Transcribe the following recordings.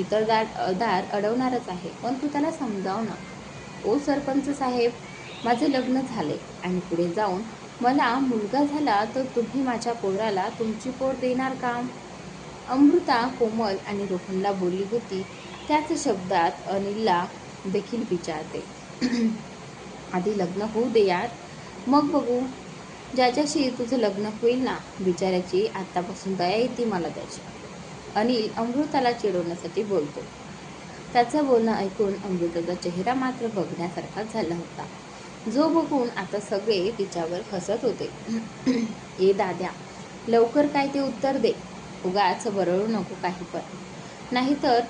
इतर दार दार अडवणारच आहे. पण तू त्याला समजाव ना. ओ सरपंच साहेब माझे लग्न झाले आणि पुढे जाऊन मला मुलगा झाला तर तुम्ही माझ्या पोराला तुमची पोर देणार का? अमृता कोमल आणि रोहनला बोलली होती. त्याच शब्दात अनिलला देखील विचारते. आधी लग्न होऊ दे यार. मग बघू. ज्याच्याशी तुझं लग्न होईल ना बिचाऱ्याची आत्तापासून दया येते मला त्याची. अनिल अमृताला चिडवण्यासाठी बोलतो. त्याचं बोलणं ऐकून अमृताचा चेहरा मात्र बघण्यासारखाच झाला होता. जो बघून आता सगळे तिच्यावर हसत होते. ए दाद्या लवकर काय ते उत्तर दे. उगाच बरळू नको काही पण. नाहीतर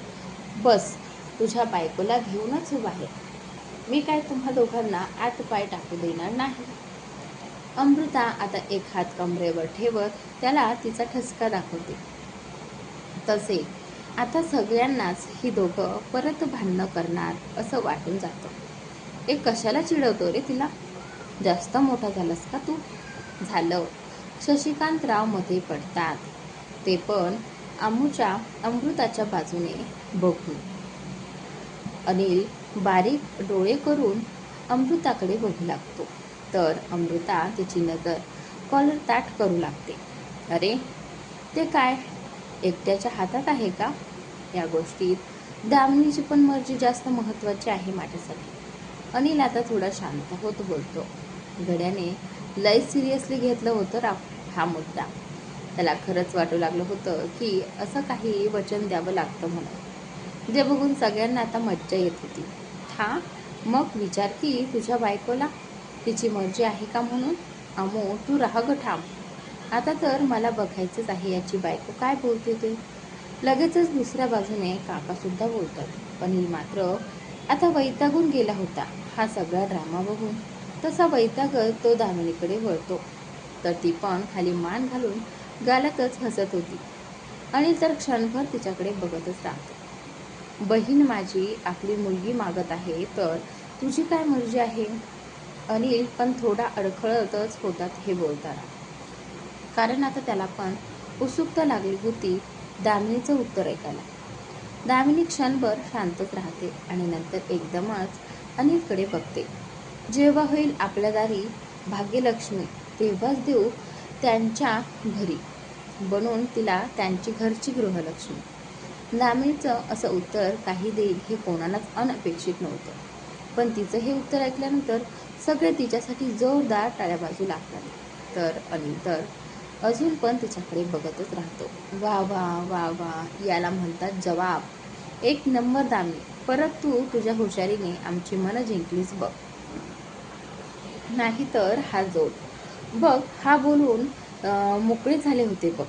बस तुझ्या बायकोला घेऊनच बाहेर आहे. मी काय तुम्हा दोघांना आत पाय टाकू देणार नाही. अमृता आता एक हात कमरेवर ठेवत त्याला तिचा ठसका दाखवते. तसे. आता सगळ्यांनाच ही दोघं परत भांडणं करणार असं वाटून जातं. एक कशाला चिडवतो रे तिला? जास्त मोठा झालास का तू? झालं. शशिकांतरावमध्ये पडतात. ते पण आमूच्या अमृताच्या बाजूने बघून. अनिल बारीक डोळे करून अमृताकडे बघू लागतो. तर अमृता तिची नजर कॉलर ताट करू लागते. अरे ते काय? एकट्याच्या हातात आहे का? या गोष्टीत दामिनीची पण मर्जी जास्त महत्त्वाची आहे माझ्यासाठी. अनिल आता थोडा शांत होत बोलतो. गड्याने लय सिरियसली घेतलं होतं राव हा मुद्दा. त्याला खरंच वाटू लागलं होतं की असं काही वचन द्यावं लागतं म्हणून. जे बघून सगळ्यांना आता मज्जा येत होती. हा मग विचार की तुझ्या बायकोला? तिची मर्जी आहे का म्हणून? अमो तू राहा ग ठाम आता तर मला बघायचंच आहे याची बायको काय बोलते ते. लगेचच दुसऱ्या बाजूने काकासुद्धा बोलतात पण ही मात्र आता वैतागून गेला होता. हा सगळा ड्रामा बघून तसा वैतागत तो दामिनीकडे वळतो. तर ती पण खाली मान घालून गालातच हसत होती अनिल तर क्षणभर तिच्याकडे बघतच राहतो. बहीण माझी आपली मुलगी मागत आहे तर तुझी काय मर्जी आहे? अनिल पण थोडा अडखळतच होतात हे बोलताना. कारण आता त्याला पण उत्सुकता लागली होती दामिनीचं उत्तर ऐकायला. दामिनी क्षणभर शांतच राहते आणि नंतर एकदमच अनिलकडे बघते. जेव्हा होईल आपल्या दारी भाग्यलक्ष्मी तेव्हाच देऊ त्यांच्या घरी. बनून तिला त्यांची घरची गृहलक्ष्मी. दामिनीचं असं उत्तर काही देईल हे कोणालाच अनपेक्षित नव्हतं. पण तिचं हे उत्तर ऐकल्यानंतर सगळे तिच्यासाठी जोरदार टाळ्या बाजू लागतात. तर अनिल तर अजून पण तिच्याकडे बघतच राहतो. वा वा वा वा याला म्हणतात जवाब. एक नंबर दामी. परत तू तुझ्या हुशारीने आमची मनं जिंकलीस बघ. नाहीतर हा जोड. बघ हा बोलून मोकळे झाले होते बघ.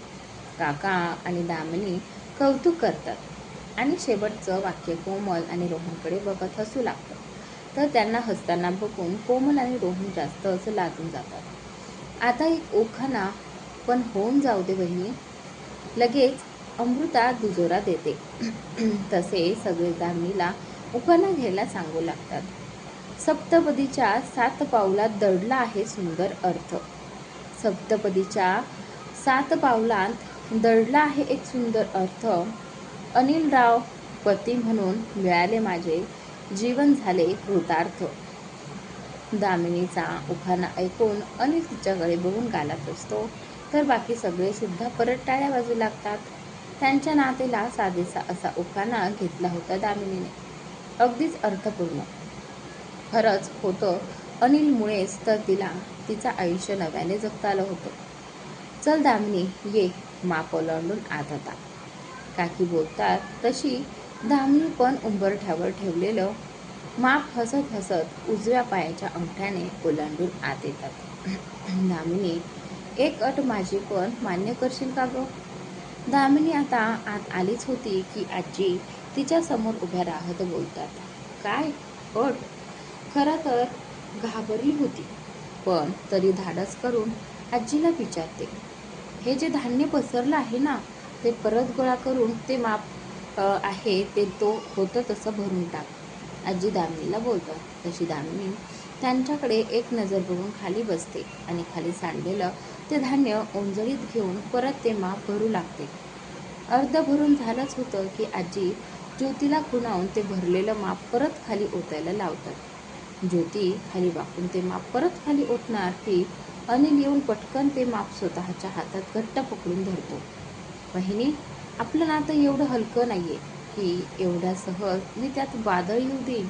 काका आणि दामिनी कौतुक करतात. आणि शेवटचं वाक्य कोमल आणि रोहनकडे बघत हसू लागतं तर त्यांना हसताना बघून कोमल आणि रोहन जास्त असं लाजून जातात. आता एक ओखाना पण होऊन जाऊ दे बहिणी. लगेच अमृता दुजोरा देते. तसे सगळे दामिनीला उखाणा घ्यायला सांगू लागतात. सप्तपदीच्या सात पावलात दडला आहे सुंदर अर्थ. सप्तपदीच्या सात पावलांत दडला आहे एक सुंदर अर्थ. अनिलराव पती म्हणून मिळाले माझे जीवन झाले कृतार्थ. दामिनीचा उखाणा ऐकून अनिल तिच्याकडे बघून गालात असतो तर बाकी सगळे सुद्धा परत टाळ्या बाजू लागतात. त्यांच्या नातेला साधेसा असा उखाणा घेतला होता दामिनीने. अगदीच अर्थपूर्ण. खरंच होतं अनिलमुळेच तर तिला तिचं आयुष्य नव्याने जगता आलं होतं. चल दामिनी ये माप ओलांडून आत आता. काकी बोलतात तशी दामिनी पण उंबरठ्यावर ठेवलेलं माप हसत हसत उजव्या पायाच्या अंगठ्याने ओलांडून आत येतात. दामिनी एक अट माझी पण मान्य करशील का गं? दामिनी आता आत आलीच होती की आजी तिच्या समोर उभ्या राहत बोलतात. काय? अट? खरं तर घाबरली होती. पण तरी धाडस करून आजीला विचारते. हे जे धान्य पसरलं आहे ना ते परत गोळा करून ते माप आहे ते तो होतं तसं भरून टाक. आजी दामिनीला बोलतात. तशी दामिनी त्यांच्याकडे एक नजर बघून खाली बसते आणि खाली सांडलेलं ते धान्य ओंजळीत घेऊन परत ते माप भरू लागते. अर्ध भरून झालंच होतं की आजी ज्योतीला खुणावून ते भरलेलं माप परत खाली ओतायला लावतात. ज्योती खाली वाकून ते माप परत खाली ओतणार की अनिल येऊन पटकन ते माप स्वतःच्या हातात घट्ट पकडून धरतो. बहिणी आपलं नातं एवढं हलकं नाही आहे की एवढ्या सहज मी त्यात वादळ येऊ देईन.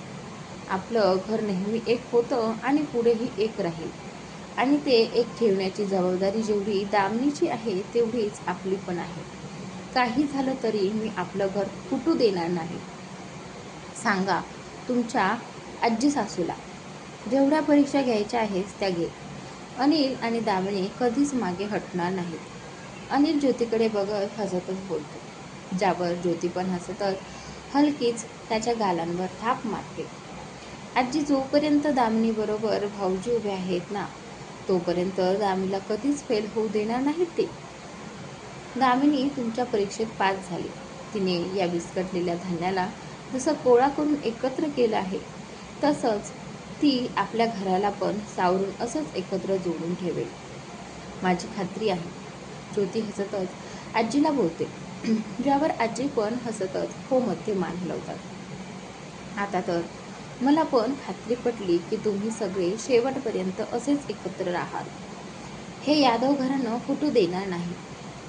आपलं घर नेहमी एक होतं आणि पुढेही एक राहील. आणि ते एक ठेवण्याची जबाबदारी जेवढी दामणीची आहे तेवढीच आपली पण आहे. काही झालं तरी मी आपलं घर फुटू देणार नाही. सांगा तुमच्या आजी सासूला. जेवढ्या परीक्षा घ्यायच्या आहेत त्या घे. अनिल आणि दामिनी कधीच मागे हटणार नाहीत. अनिल ज्योतीकडे बघत हसतच बोलतो. ज्यावर ज्योती पण हसतच हलकीच त्याच्या गालांवर थाप मारते. आजी जोपर्यंत दामिनीबरोबर भाऊजी उभे आहेत ना तोपर्यंत दामीला कधीच फेल होऊ देणार नाहीत ते. दामिनी तुमच्या परीक्षेत पास झाली. तिने या विस्कटलेल्या धान्याला जसं गोळा करून एकत्र केलं आहे तसंच ती आपल्या घराला पण सावरून असंच एकत्र जोडून ठेवेल. माझी खात्री आहे ज्योती हसतच आजीला बोलते. ज्यावर आजी पण हसतच हो मध्ये मान हलवतात. आता तर मला पण खात्री पटली की तुम्ही सगळे शेवटपर्यंत असेच एकत्र राहाल. हे यादव घरानं फुटू देणार नाही.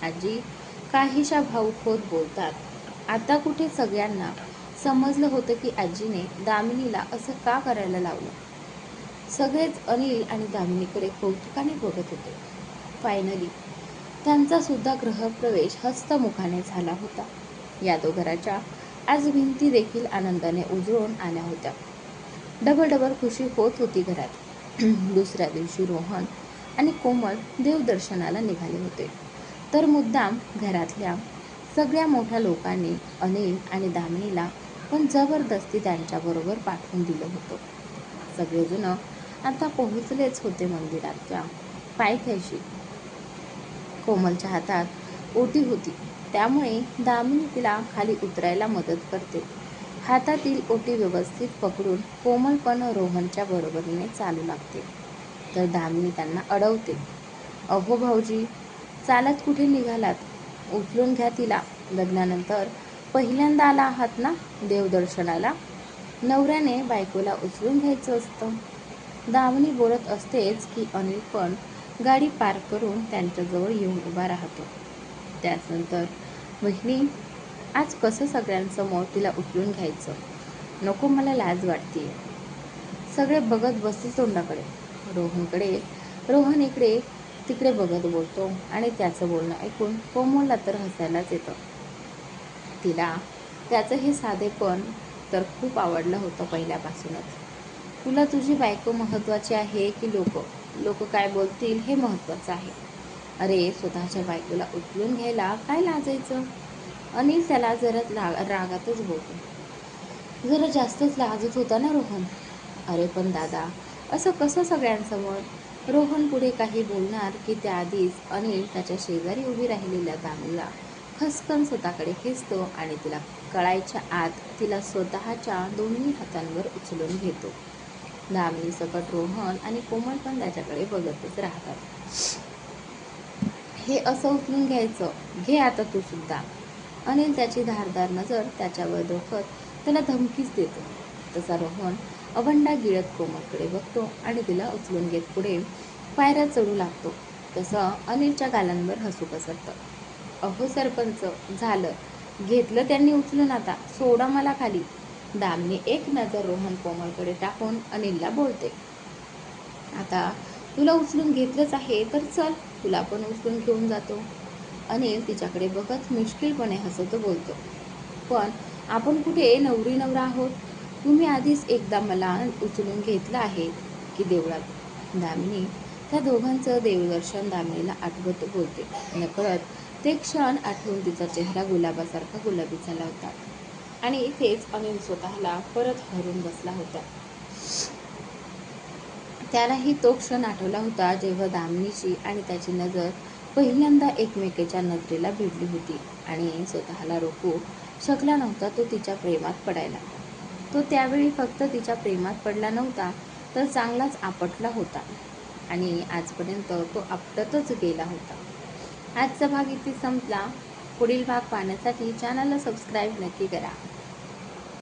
आजी काहीशा भाऊक होत बोलतात. आता कुठे सगळ्यांना समजलं होतं की आजीने दामिनीला असं का करायला लावलं? सगळेच अनिल आणि दामिनीकडे कौतुकाने बघत होते. फायनली त्यांचा सुद्धा ग्रहप्रवेश हस्तमुखाने झाला होता. यादव घराच्या आज भिंती देखील आनंदाने उजळून आल्या होत्या. डबल डबल खुशी होत होती घरात. दुसऱ्या दिवशी रोहन आणि कोमल देवदर्शनाला निघाले होते. तर मुद्दाम घरातल्या सगळ्या मोठ्या लोकांनी अनिल आणि दामिनीला पण जबरदस्ती त्यांच्याबरोबर पाठवून दिलं होतं. सगळेजण आता पोहोचलेच होते मंदिराच्या पायथ्याशी कोमलच्या हातात ओटी होती. त्यामुळे दामिनी तिला खाली उतरायला मदत करते. हातातील ओटी व्यवस्थित पकडून कोमल पण रोहनच्या बरोबरीने चालू लागते. तर दामिनी त्यांना अडवते. अहो भाऊजी चालत कुठे निघालात? उचलून घ्या तिला. लग्नानंतर पहिल्यांदा आला आहात ना देवदर्शनाला? नवऱ्याने बायकोला उचलून घ्यायचं असतं. दामिनी बोलत असतेच की अनिल पण गाडी पार्क करून त्यांच्याजवळ येऊन उभा राहतो. त्याचनंतर बहिणी आज कसं सगळ्यांसमोर तिला उचलून घ्यायचं? नको मला लाज वाटते सगळे बघत बसते तोंडाकडे. रोहनकडे रोहन इकडे तिकडे बघत बोलतो आणि त्याचं बोलणं ऐकून कोमलला तर हसायलाच येतं. तिला त्याचं हे साधेपण तर खूप आवडलं होतं पहिल्यापासूनच. तुला तुझी बायको महत्त्वाची आहे की लोक? लोक काय बोलतील हे महत्त्वाचं आहे. अरे स्वतःच्या बायकोला उचलून घ्यायला काय लाजायचं? अनिल त्याला जरा रा रागातच बोलतो. जरा जास्तच लाजत होता ना रोहन. अरे पण दादा असं कसं सगळ्यांसमोर? रोहन पुढे काही बोलणार की त्याआधीच अनिल त्याच्या शेजारी उभी राहिलेल्या दामीला खसकन स्वतःकडे खेचतो आणि तिला कळायच्या आत तिला स्वतःच्या दोन्ही हातांवर उचलून घेतो. दामिनी सकट रोहन आणि कोमल पण त्याच्याकडे बघतच राहतात. हे असं उचलून घ्यायचं. घे आता तू सुद्धा. अनिल त्याची धारदार नजर त्याच्यावर डोकत त्याला धमकीच देतो. तसा रोहन अवंडा गिळत कोमलकडे बघतो आणि तिला उचलून घेत पुढे पायऱ्या चढू लागतो. तसं अनिलच्या गालांवर हसू पसरतं. अहो सरपंच झालं. घेतलं त्यांनी उचलून आता. सोडा मला खाली. दामने एक नजर रोहन कोमलकडे टाकून अनिलला बोलते. आता तुला उचलून घेतलंच आहे तर चल. तुला पण उचलून घेऊन जातो. अनिल तिच्याकडे बघत मुश्किलपणे हसत बोलतो. पण आपण कुठे नवरी नवरा आहोत? तुम्ही आधीच एकदा मला उचलून घेतलं आहे की देवळात. दामिनी त्या दोघांचं देवदर्शन दामिनीला आठवत बोलते. नकळत ते क्षण आठवून तिचा चेहरा गुलाबासारखा गुलाबी झाला होता. आणि इथेच अनिल स्वतःला परत हरून बसला होता. त्यालाही तो क्षण आठवला होता जेव्हा दामिनीची आणि त्याची नजर पहिल्यांदा एकमेकेच्या नजरेला भिडली होती आणि स्वतःला रोखू शकला नव्हता तो तिच्या प्रेमात पडायला. तो त्यावेळी फक्त तिच्या प्रेमात पडला नव्हता तर चांगलाच आपटला होता आणि आजपर्यंत तो आपटतच गेला होता. आजचा भाग इथे संपला. पुढील भाग पाहण्यासाठी चॅनलला सबस्क्राईब नक्की करा.